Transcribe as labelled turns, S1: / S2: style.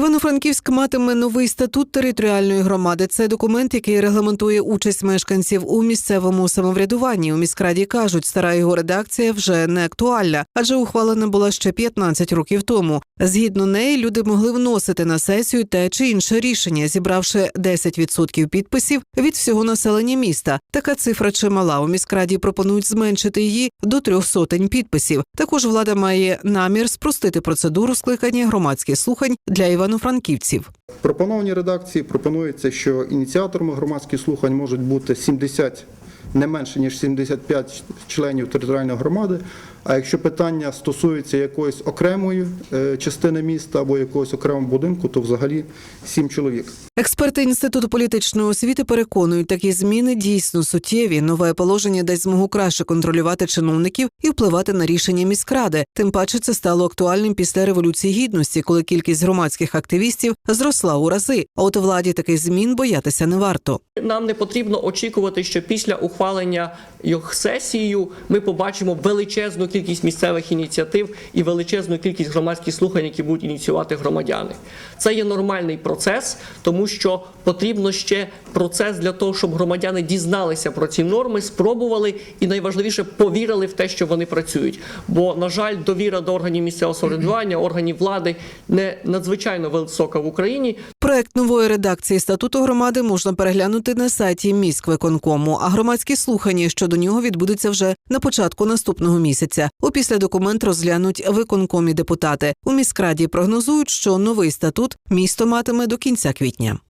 S1: Івано-Франківськ матиме новий статут територіальної громади. Це документ, який регламентує участь мешканців у місцевому самоврядуванні. У міськраді кажуть, стара його редакція вже не актуальна, адже ухвалена була ще 15 років тому. Згідно неї, люди могли вносити на сесію те чи інше рішення, зібравши 10% підписів від всього населення міста. Така цифра чимала. У міськраді пропонують зменшити її до трьох сотень підписів. Також влада має намір спростити процедуру скликання громадських слухань для івано-франківців.
S2: В пропонованій редакції пропонується, що ініціаторами громадських слухань можуть бути 70, не менше ніж 75 членів територіальної громади. А якщо питання стосується якоїсь окремої е, частини міста або якогось окремого будинку, то взагалі 7 чоловік.
S1: Експерти інституту політичної освіти переконують, такі зміни дійсно суттєві. Нове положення дасть змогу краще контролювати чиновників і впливати на рішення міськради. Тим паче це стало актуальним після революції гідності, коли кількість громадських активістів зросла у рази. А от владі таких змін боятися не варто.
S3: Нам не потрібно очікувати, що після ухвалення його сесією ми побачимо величезну кількість місцевих ініціатив і величезну кількість громадських слухань, які будуть ініціювати громадяни. Це є нормальний процес, тому що потрібно ще процес для того, щоб громадяни дізналися про ці норми, спробували і найважливіше повірили в те, що вони працюють. Бо, на жаль, довіра до органів місцевого самоврядування, органів влади не надзвичайно висока в Україні.
S1: Проект нової редакції статуту громади можна переглянути на сайті міськвиконкому, а громадські слухання щодо нього відбудуться вже на початку наступного місяця. Опісля документ розглянуть виконкомі депутати. У міськраді прогнозують, що новий статут місто матиме до кінця квітня.